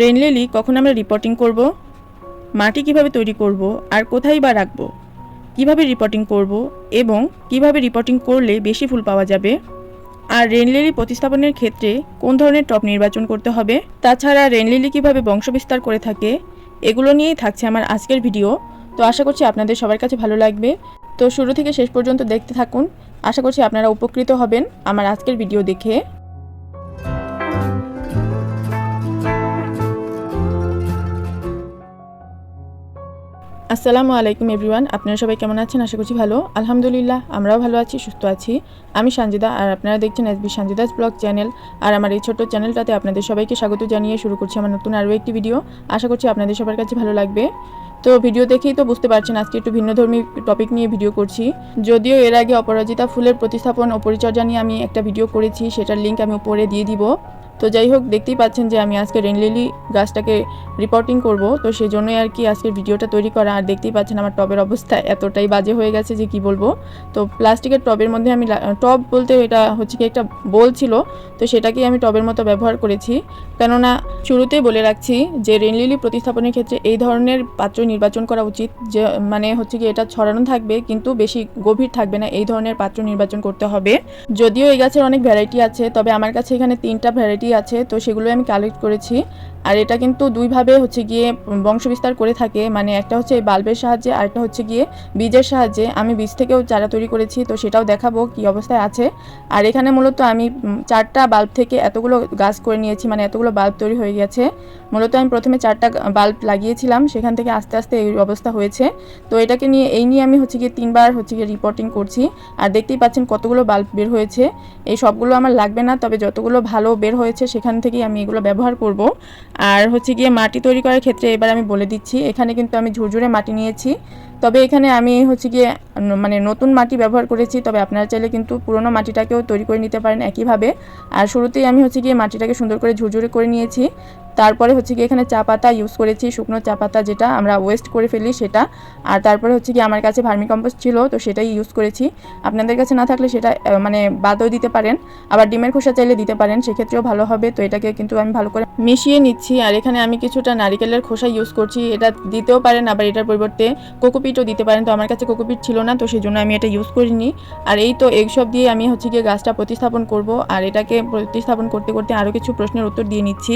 Rain lily কখন আমরা reporting করব? মাটি কীভাবে তৈরি করব? আর কোথায় বা রাখব? কীভাবে রিপোর্টিং করব? এবং কীভাবে রিপোর্টিং করলে বেশি ফুল পাওয়া যাবে? আর রেন লিলি প্রতিস্থাপনের ক্ষেত্রে কোন ধরনের টপ নির্বাচন করতে হবে? তাছাড়া রেন লিলি কীভাবে বংশবিস্তার করে থাকে? এগুলো নিয়েই থাকছে আমার আজকের ভিডিও তো আশা করছি আপনাদের সবার কাছে ভালো লাগবে। তো শুরু থেকে শেষ পর্যন্ত দেখতে থাকুন। আশা করছি আপনারা উপকৃত হবেন আমার আজকের ভিডিও দেখে। আসসালামু আলাইকুম এভরিওয়ান, আপনারা সবাই কেমন আছেন? আশা করছি ভালো। আলহামদুলিল্লাহ, আমরাও ভালো আছি, সুস্থ আছি। আমি সঞ্জিদা আর আপনারা দেখছেন এসবি সঞ্জিদাস ব্লগ চ্যানেল। আর আমার এই ছোট্ট চ্যানেলটাতে আপনাদের সবাইকে স্বাগত জানিয়ে শুরু করছি আমার নতুন আরও একটি ভিডিও আশা করছি আপনাদের সবার কাছে ভালো লাগবে। তো ভিডিও দেখেই তো বুঝতে পারছেন, আজকে একটু ভিন্নধর্মী টপিক নিয়ে ভিডিও করছি। যদিও এর আগে অপরাজিতা ফুলের প্রতিস্থাপন ও পরিচর্যা নিয়ে আমি একটা ভিডিও করেছি, সেটার লিঙ্ক আমি উপরে দিয়ে দিব। তো যাই হোক, দেখতেই পাচ্ছেন যে আমি আজকে রেনলিলি গাছটাকে রিপোর্টিং করব। তো সেই জন্যই আর কি আজকের ভিডিওটা তৈরি করা। আর দেখতেই পাচ্ছেন আমার টবের অবস্থা এতটাই বাজে হয়ে গেছে যে কি বলব। তো প্লাস্টিকের টবের মধ্যে আমি টব বলতে এটা হচ্ছে কি একটা বোল ছিল। তো সেটাকেই আমি টবের মতো ব্যবহার করেছি। কেননা শুরুতেই বলে রাখছি যে রেনলিলি প্রতিস্থাপনের ক্ষেত্রে এই ধরনের পাত্র নির্বাচন করা উচিত। যে মানে হচ্ছে কি এটা ছড়ানো থাকবে, কিন্তু বেশি গভীর থাকবে না। এই ধরনের পাত্র নির্বাচন করতে হবে। যদিও এই গাছের অনেক ভ্যারাইটি আছে, তবে আমার কাছে এখানে তিনটা ভ্যারাইটি আছে, তো সেগুলো আমি কালেক্ট করেছি। আর এটা কিন্তু দুইভাবে হচ্ছে গিয়ে বংশবিস্তার করে থাকে। মানে একটা হচ্ছে এই বাল্বের সাহায্যে, আর একটা হচ্ছে গিয়ে বীজের সাহায্যে। আমি বীজ থেকেও চারা তৈরি করেছি, তো সেটাও দেখাবো কি অবস্থায় আছে। আর এখানে মূলত আমি চারটা বাল্ব থেকে এতগুলো গাছ করে নিয়েছি মানে এতগুলো বাল্ব তৈরি হয়ে গেছে। মূলত আমি প্রথমে চারটা বাল্ব লাগিয়েছিলাম, সেখান থেকে আস্তে আস্তে এই অবস্থা হয়েছে। তো এটাকে নিয়ে, এই নিয়ে আমি হচ্ছে গিয়ে তিনবার হচ্ছে গিয়ে রিপোর্টিং করছি। আর দেখতেই পাচ্ছেন কতগুলো বাল্ব বের হয়েছে। এই সবগুলো আমার লাগবে না, তবে যতগুলো ভালো বের হয়েছে সেখান থেকেই আমি এগুলো ব্যবহার করব। আর হচ্ছে গিয়ে মাটি তৈরি করার ক্ষেত্রে এবার আমি বলে দিচ্ছি, এখানে কিন্তু আমি ঝুরঝুরে মাটি নিয়েছি। তবে এখানে আমি হচ্ছে গিয়ে মানে নতুন মাটি ব্যবহার করেছি, তবে আপনারা চাইলে কিন্তু পুরনো মাটিটাকেও তৈরি করে নিতে পারেন একইভাবে। আর শুরুতেই আমি হচ্ছে গিয়ে মাটিটাকে সুন্দর করে ঝুরঝুরে করে নিয়েছি। তারপরে হচ্ছে গিয়ে এখানে চা পাতা ইউজ করেছি, শুকনো চা পাতা যেটা আমরা ওয়েস্ট করে ফেলি সেটা। আর তারপরে হচ্ছে গিয়ে আমার কাছে ভার্মি কম্পোস্ট ছিল, তো সেটাই ইউজ করেছি। আপনাদের কাছে না থাকলে সেটা মানে বাদও দিতে পারেন। আবার ডিমের খোসা চাইলে দিতে পারেন, সেক্ষেত্রেও ভালো হবে, তো এটাকে কিন্তু আমি ভালো করে মিশিয়ে নিচ্ছি, আর এখানে আমি কিছুটা নারিকেলের খোসা ইউজ করছি। এটা দিতেও পারেন, আবার এটার পরিবর্তে কোকোপিটও দিতে পারেন। তো আমার কাছে কোকোপিট ছিল না, তো সেই জন্য আমি এটা ইউজ করিনি। আর এই তো এইসব দিয়ে আমি হচ্ছে গিয়ে গাছটা প্রতিস্থাপন করব, আর এটাকে প্রতিস্থাপন করতে করতে আরও কিছু প্রশ্নের উত্তর দিয়ে নিচ্ছি।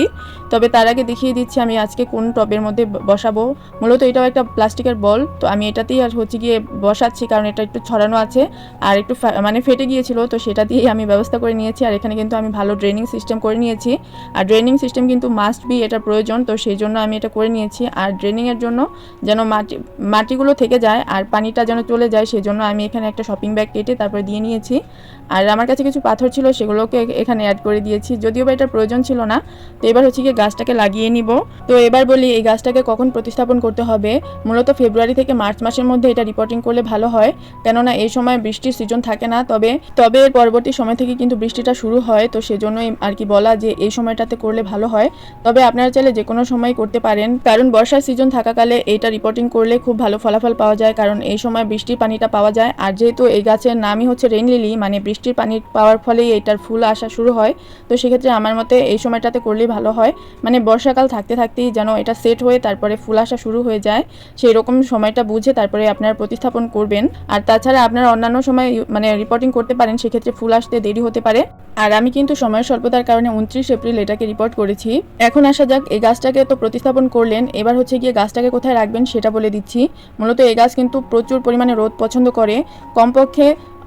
তবে তার আগে দেখিয়ে দিচ্ছি আমি আজকে কোন টবের মধ্যে বসাবো। মূলত এটাও একটা প্লাস্টিকের বল, তো আমি এটাতেই আর হচ্ছে গিয়ে বসাচ্ছি, কারণ এটা একটু ছড়ানো আছে, আর একটু মানে ফেটে গিয়েছিল, তো সেটা দিয়েই আমি ব্যবস্থা করে নিয়েছি। আর এখানে কিন্তু আমি ভালো ড্রেনিং সিস্টেম করে নিয়েছি। আর ড্রেনিং সিস্টেম কিন্তু মাস্ট বি এটা প্রয়োজন, তো সেই জন্য আমি এটা করে নিয়েছি। আর ড্রেনিংয়ের জন্য যেন মাটি, মাটিগুলো থেকে যায় আর পানিটা যেন চলে যায়, সেই জন্য আমি এখানে একটা শপিং ব্যাগ কেটে তারপরে দিয়ে নিয়েছি। আর আমার কাছে কিছু পাথর ছিল, সেগুলোকে এখানে অ্যাড করে দিয়েছি। যদিও বা এটা প্রয়োজন ছিল না, তো এবার হচ্ছে গিয়ে গাছটাকে লাগিয়ে নিব। তো এবার বলি, এই গাছটাকে কখন প্রতিস্থাপন করতে হবে? মূলত ফেব্রুয়ারি থেকে মার্চ মাসের মধ্যে এটা রিপোর্টিং করলে ভালো হয়, কেননা এই সময় বৃষ্টির সিজন থাকে না। তবে তবে পরবর্তী সময় থেকে কিন্তু বৃষ্টিটা শুরু হয়, তো সেজন্যই আর কি বলা যে এই সময়টাতে করলে ভালো হয়। তবে আপনারা চাইলে যে কোনো সময় করতে পারেন। কারণ বর্ষার সিজন থাকাকালে এইটা রিপোর্টিং করলে খুব ভালো ফলাফল পাওয়া যায়। কারণ এই সময় বৃষ্টির পানিটা পাওয়া যায়। আর যেহেতু এই গাছের নামই হচ্ছে রেইন লিলি মানে বৃষ্টির পানি পাওয়ার ফলেই এটার ফুল আসা শুরু হয়, তো সেক্ষেত্রে আমার মতে এই সময়টাতে করলেই ভালো হয়। মানে বর্ষাকাল থাকতে থাকতেই যেন এটা সেট হয়ে তারপরে ফুল আসা শুরু হয়ে যায়। সেই রকম সময়টা বুঝে তারপরে আপনারা প্রতিস্থাপন করবেন। আর তাছাড়া আপনারা অন্যান্য সময় মানে রিপোর্টিং করতে পারেন, সেক্ষেত্রে ফুল আসতে দেরি হতে পারে। আর আমি কিন্তু সময়ের স্বল্পতার কারণে উনত্রিশ এপ্রিল এটাকে রিপোর্ট করেছি। এখন আসা যাক, এই গাছটাকে তো প্রতিস্থাপন করলেন, এবার হচ্ছে গিয়ে গাছটাকে কোথায় রাখবেন সেটা বলে দিচ্ছি। মূলত এই গাছ কিন্তু প্রচুর পরিমাণে রোদ পছন্দ করে। কমপক্ষে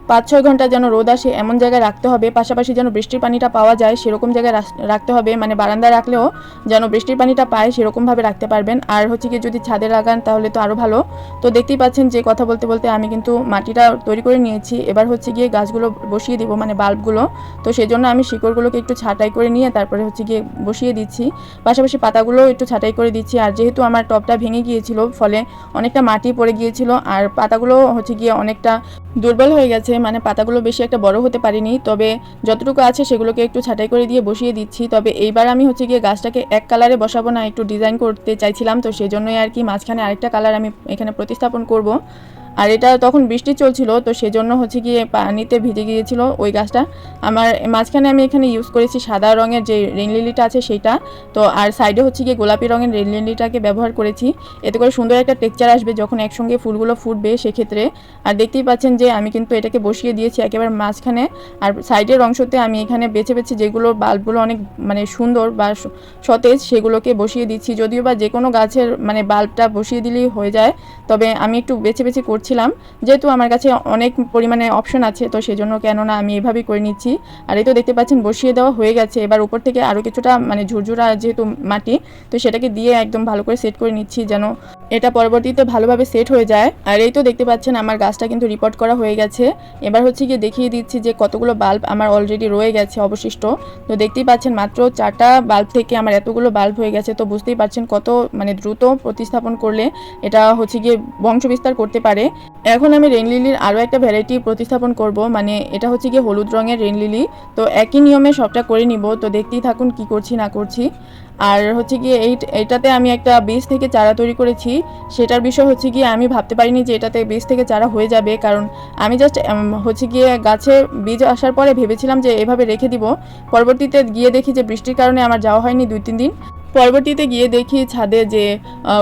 পাঁচ ছয় ঘণ্টা যেন রোদ আসে, এমন জায়গায় রাখতে হবে। পাশাপাশি যেন বৃষ্টির পানিটা পাওয়া যায়, সেরকম জায়গায় রাখতে হবে। মানে বারান্দায় রাখলেও যেন বৃষ্টির পানিটা পায়, সেরকমভাবে রাখতে পারবেন। আর হচ্ছে কি, যদি ছাদে লাগান তাহলে তো আরও ভালো। তো দেখতেই পাচ্ছেন যে কথা বলতে বলতে আমি কিন্তু মাটিটা তৈরি করে নিয়েছি। এবার হচ্ছে গিয়ে গাছগুলো বসিয়ে দিব মানে বাল্বগুলো। তো সেই জন্য আমি শিকড়গুলোকে একটু ছাঁটাই করে নিয়ে তারপরে হচ্ছে গিয়ে বসিয়ে দিচ্ছি। পাশাপাশি পাতাগুলোও একটু ছাঁটাই করে দিচ্ছি। আর যেহেতু আমার টবটা ভেঙে গিয়েছিল, ফলে অনেকটা মাটি পড়ে গিয়েছিল, আর পাতাগুলো হচ্ছে গিয়ে অনেকটা দুর্বল হয়ে গেছে। মানে পাতাগুলো বেশি একটা বড় হতে পারিনি। তবে যতটুকু আছে সেগুলোকে একটু ছাঁটাই করে দিয়ে বসিয়ে দিচ্ছি। তবে এইবার আমি হচ্ছে গিয়ে গাছটাকে এক কালারে বসাবো না, একটু ডিজাইন করতে চাইছিলাম। তো সেজন্যই আর কি মাঝখানে আরেকটা কালার আমি এখানে প্রতিস্থাপন করব। আর এটা তখন বৃষ্টি চলছিল, তো সেজন্য হচ্ছে গিয়ে পানিতে ভিজে গিয়েছিল ওই গাছটা। আমার মাঝখানে আমি এখানে ইউজ করেছি সাদা রঙের যে রেন লিলিটা আছে সেইটা। তো আর সাইডে হচ্ছে গিয়ে গোলাপি রঙের রেন লিলিটাকে ব্যবহার করেছি। এতে করে সুন্দর একটা টেক্সচার আসবে যখন একসঙ্গে ফুলগুলো ফুটবে সেক্ষেত্রে। আর দেখতেই পাচ্ছেন যে আমি কিন্তু এটাকে বসিয়ে দিয়েছি একেবারে মাঝখানে। আর সাইডের অংশতে আমি এখানে বেছে বেছে যেগুলো বাল্বগুলো অনেক মানে সুন্দর বা সতেজ সেগুলোকে বসিয়ে দিচ্ছি। যদিও বা যে কোনো গাছের মানে বাল্বটা বসিয়ে দিলেই হয়ে যায়। তবে আমি একটু বেছে বেছে করছিলাম যেহেতু আমার কাছে অনেক পরিমাণে অপশন আছে, তো সেই সেজন্য কেননা আমি এভাবেই করে নিচ্ছি। আর এই তো দেখতে পাচ্ছেন, বসিয়ে দেওয়া হয়ে গেছে। এবার উপর থেকে আরও কিছুটা মানে ঝুরঝুরা যেহেতু মাটি, তো সেটাকে দিয়ে একদম ভালো করে সেট করে নিচ্ছি যেন এটা পরবর্তীতে ভালোভাবে সেট হয়ে যায়। আর এই তো দেখতে পাচ্ছেন, আমার গাছটা কিন্তু রিপোর্ট করা হয়ে গেছে। এবার হচ্ছে গিয়ে দেখিয়ে দিচ্ছি যে কতগুলো বাল্ব আমার অলরেডি রয়ে গেছে, অবশিষ্ট। তো দেখতেই পাচ্ছেন, মাত্র চারটা বাল্ব থেকে আমার এতগুলো বাল্ব হয়ে গেছে, তো বুঝতেই পারছেন কত মানে দ্রুত প্রতিস্থাপন করলে এটা হচ্ছে গিয়ে বংশ বিস্তার করতে পারে। এখন আমি রেন লিলির আরও একটা ভ্যারাইটি প্রতিস্থাপন করব মানে এটা হচ্ছে গিয়ে হলুদ রঙের রেন লিলি। তো একই নিয়মে সবটা করে নিব, তো দেখতেই থাকুন কি করছি, না করছি। আর হচ্ছে গিয়ে এই, এটাতে আমি একটা বীজ থেকে চারা তৈরি করেছি। সেটার বিষয় হচ্ছে গিয়ে আমি ভাবতে পারিনি যে এটাতে বীজ থেকে চারা হয়ে যাবে, কারণ আমি জাস্ট হচ্ছে গিয়ে গাছে বীজ আসার পরে ভেবেছিলাম যে এভাবে রেখে দিব। পরবর্তীতে গিয়ে দেখি যে বৃষ্টির কারণে আমার যাওয়া হয়নি দুই, তিন দিন। পরবর্তীতে গিয়ে দেখি ছাদে যে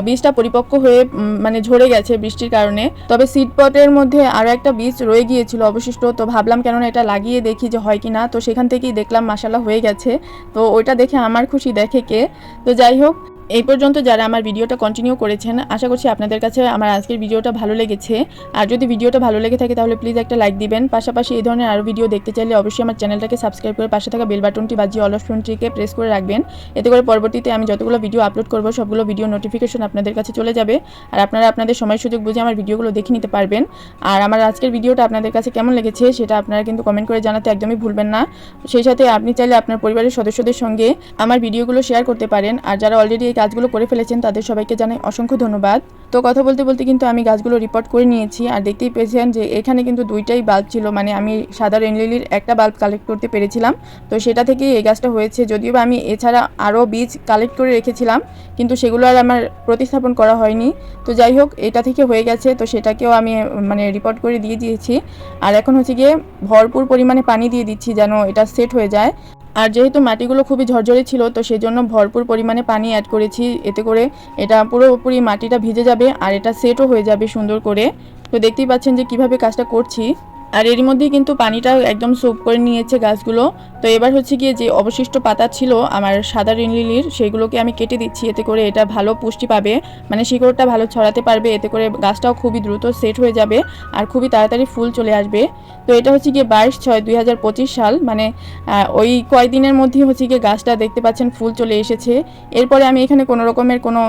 বীজটা পরিপক্ক হয়ে মানে ঝরে গেছে বৃষ্টির কারণে। তবে সিটপথের মধ্যে আরও একটা বীজ রয়ে গিয়েছিল অবশিষ্ট, তো ভাবলাম কেননা এটা লাগিয়ে দেখি যে হয় কি না তো সেখান থেকেই দেখলাম মাসাল্লাহ হয়ে গেছে। তো ওইটা দেখে আমার খুশি দেখে কে। তো যাই হোক এই পর্যন্ত যারা আমার ভিডিওটা কন্টিনিউ করেছেন, আশা করছি আপনাদের কাছে আমার আজকের ভিডিওটা ভালো লেগেছে। আর যদি ভিডিওটা ভালো লেগে থাকে, তাহলে প্লিজ একটা লাইক দিবেন। পাশাপাশি এই ধরনের আরও ভিডিও দেখতে চাইলে অবশ্যই আমার চ্যানেলটাকে সাবস্ক্রাইব করে পাশে থাকা বেল বাটনটি বাজিয়ে অল অপশনটিকে প্রেস করে রাখবেন। এতে করে পরবর্তীতে আমি যতগুলো ভিডিও আপলোড করব, সবগুলো ভিডিও নোটিফিকেশন আপনাদের কাছে চলে যাবে। আর আপনারা আপনাদের সময় সুযোগ বুঝে আমার ভিডিওগুলো দেখে নিতে পারবেন। আর আমার আজকের ভিডিওটা আপনাদের কাছে কেমন লেগেছে, সেটা আপনারা কিন্তু কমেন্ট করে জানাতে একদমই ভুলবেন না। সেই সাথে আপনি চাইলে আপনার পরিবারের সদস্যদের সঙ্গে আমার ভিডিওগুলো শেয়ার করতে পারেন। আর যারা অলরেডি এই কাজগুলো করে ফেলেছেন, তাদের সবাইকে জানাই অসংখ্য ধন্যবাদ। তো কথা বলতে বলতে কিন্তু আমি গাছগুলো রিপোর্ট করে নিয়েছি, আর দেখতেই পেয়েছেন যে এখানে কিন্তু দুইটাই বাল্ব ছিল মানে আমি সাদা রেনলিলির একটা বাল্ব কালেক্ট করতে পেরেছিলাম। তো সেটা থেকেই এই গাছটা হয়েছে, যদিও আমি এছাড়া আরও বীজ কালেক্ট করে রেখেছিলাম, কিন্তু সেগুলো আর আমার প্রতিস্থাপন করা হয়নি। তো যাই হোক, এটা থেকে হয়ে গেছে, তো সেটাকেও আমি মানে রিপোর্ট করে দিয়ে দিয়েছি। আর এখন হচ্ছে গিয়ে ভরপুর পরিমাণে পানি দিয়ে দিচ্ছি যেন এটা সেট হয়ে যায়। আর যেহেতু মাটিগুলো খুবই ঝরঝরে ছিল, তো সেই জন্য ভরপুর পরিমাণে পানি অ্যাড করেছি। এতে করে এটা পুরোপুরি মাটিটা ভিজে যাবে আর এটা সেটও হয়ে যাবে সুন্দর করে। তো দেখতেই পাচ্ছেন যে কীভাবে কাজটা করছি। আর এরই মধ্যেই কিন্তু পানিটা একদম সোপ করে নিয়েছে গাছগুলো। তো এবার হচ্ছে গিয়ে যে অবশিষ্ট পাতা ছিল আমার সাদা রিনলিলির সেগুলোকে আমি কেটে দিচ্ছি। এতে করে এটা ভালো পুষ্টি পাবে মানে শিকড়টা ভালো ছড়াতে পারবে। এতে করে গাছটাও খুবই দ্রুত সেট হয়ে যাবে আর খুবই তাড়াতাড়ি ফুল চলে আসবে। তো এটা হচ্ছে গিয়ে বাইশ ছয় দুই সাল মানে ওই কয়দিনের মধ্যেই হচ্ছে গিয়ে গাছটা দেখতে পাচ্ছেন ফুল চলে এসেছে। এরপরে আমি এখানে কোনো রকমের কোনো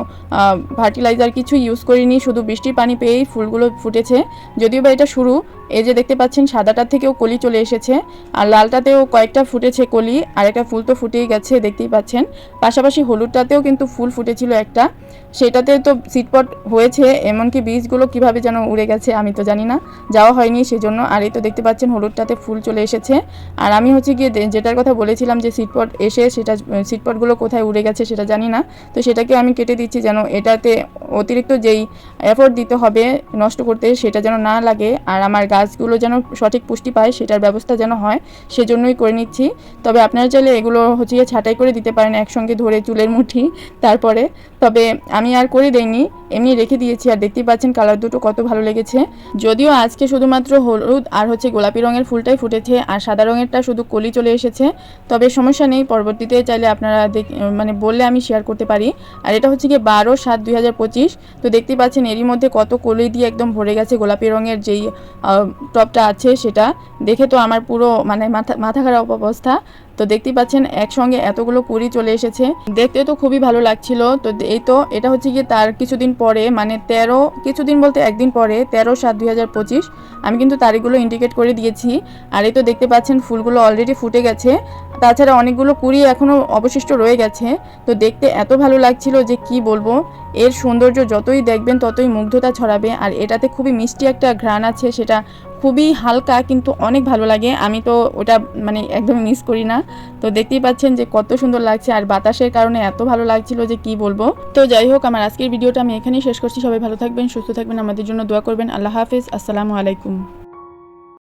ফার্টিলাইজার কিছু ইউজ করিনি, শুধু বৃষ্টির পানি পেয়েই ফুলগুলো ফুটেছে। যদিও বা এটা শুরু এই যে দেখতে পাচ্ছেন, সাদাটার থেকেও কলি চলে এসেছে। আর লালটাতেও কয়েকটা ফুটেছে কলি, আর একটা ফুল তো ফুটেই গেছে, দেখতেই পাচ্ছেন। পাশাপাশি হলুদটাতেও কিন্তু ফুল ফুটেছিল একটা। সেটাতে তো সিটপট হয়েছে, এমনকি বীজগুলো কীভাবে যেন উড়ে গেছে আমি তো জানি না। যাওয়া হয়নি সেজন্য, আর এই তো দেখতে পাচ্ছেন, হলুদটাতে ফুল চলে এসেছে। আর আমি হচ্ছে গিয়ে যেটার কথা বলেছিলাম যে সিটপট এসে সেটা, সিটপটগুলো কোথায় উড়ে গেছে সেটা জানি না। তো সেটাকে আমি কেটে দিচ্ছি যেন এটাতে অতিরিক্ত যেই এফোর্ট দিতে হবে নষ্ট করতে সেটা যেন না লাগে। আর আমার গাছগুলো যেন সঠিক পুষ্টি পায়, সেটার ব্যবস্থা যেন হয়, সেজন্যই করে নিচ্ছি। তবে আপনারা চাইলে এগুলো হচ্ছে ছাঁটাই করে দিতে পারেন একসঙ্গে ধরে চুলের মুঠি তারপরে। তবে আমি আর করে দেইনি, এমনি রেখে দিয়েছি আর দেখতেই পাচ্ছেন কালার দুটো কত ভালো লেগেছে। যদিও আজকে শুধুমাত্র হলুদ আর হচ্ছে গোলাপি রঙের ফুলটাই ফুটেছে আর সাদা রঙেরটা শুধু কলি চলে এসেছে, তবে সমস্যা নেই, পরবর্তীতে চাইলে আপনারা মানে বললে আমি শেয়ার করতে পারি। আর এটা হচ্ছে গিয়ে বারো সাত দুই তো দেখতেই পাচ্ছেন এরই মধ্যে কত কলি দিয়ে একদম ভরে গেছে গোলাপি রঙের যেই টপটা আছে সেটা। দেখে তো আমার পুরো মানে মাথা মাথা খারাপ অবস্থা। তো দেখতেই পাচ্ছেন একসঙ্গে এতগুলো কুড়ি চলে এসেছে। দেখতে তো খুবই ভালো লাগছিল। তো এই তো এটা হচ্ছে গিয়ে তার কিছুদিন পরে মানে তেরো, কিছুদিন বলতে একদিন পরে, তেরো সাত দুই আমি কিন্তু তারিখগুলো ইন্ডিকেট করে দিয়েছি। আর এই তো দেখতে পাচ্ছেন ফুলগুলো অলরেডি ফুটে গেছে। তাছাড়া অনেকগুলো কুড়ি এখনও অবশিষ্ট রয়ে গেছে। তো দেখতে এত ভালো লাগছিল যে কি বলব? এর সৌন্দর্য যতই দেখবেন, ততই মুগ্ধতা ছড়াবে। আর এটাতে খুবই মিষ্টি একটা ঘ্রাণ আছে, সেটা খুবই হালকা কিন্তু অনেক ভালো লাগে। আমি তো ওটা মানে একদম মিস করি না। তো দেখতেই পাচ্ছেন যে কত সুন্দর লাগছে। আর বাতাসের কারণে এত ভালো লাগছিল যে কি বলব। তো যাই হোক, আমার আজকের ভিডিওটা আমি এখানেই শেষ করছি। সবাই ভালো থাকবেন, সুস্থ থাকবেন, আমাদের জন্য দোয়া করবেন। আল্লাহ হাফিজ। আসসালামু আলাইকুম।